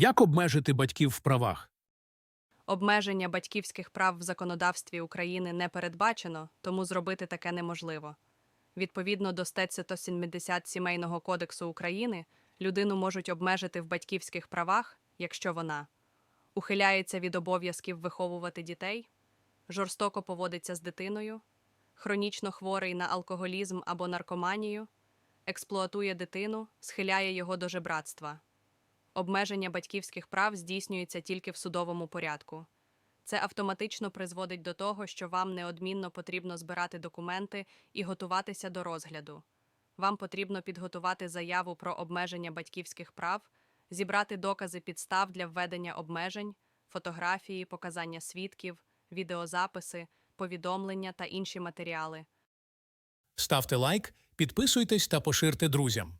Як обмежити батьків в правах? Обмеження батьківських прав в законодавстві України не передбачено, тому зробити таке неможливо. Відповідно до статті 170 Сімейного кодексу України, людину можуть обмежити в батьківських правах, якщо вона ухиляється від обов'язків виховувати дітей, жорстоко поводиться з дитиною, хронічно хворий на алкоголізм або наркоманію, експлуатує дитину, схиляє його до жебратства. Обмеження батьківських прав здійснюється тільки в судовому порядку. Це автоматично призводить до того, що вам неодмінно потрібно збирати документи і готуватися до розгляду. Вам потрібно підготувати заяву про обмеження батьківських прав, зібрати докази підстав для введення обмежень, фотографії, показання свідків, відеозаписи, повідомлення та інші матеріали. Ставте лайк, підписуйтесь та поширте друзям.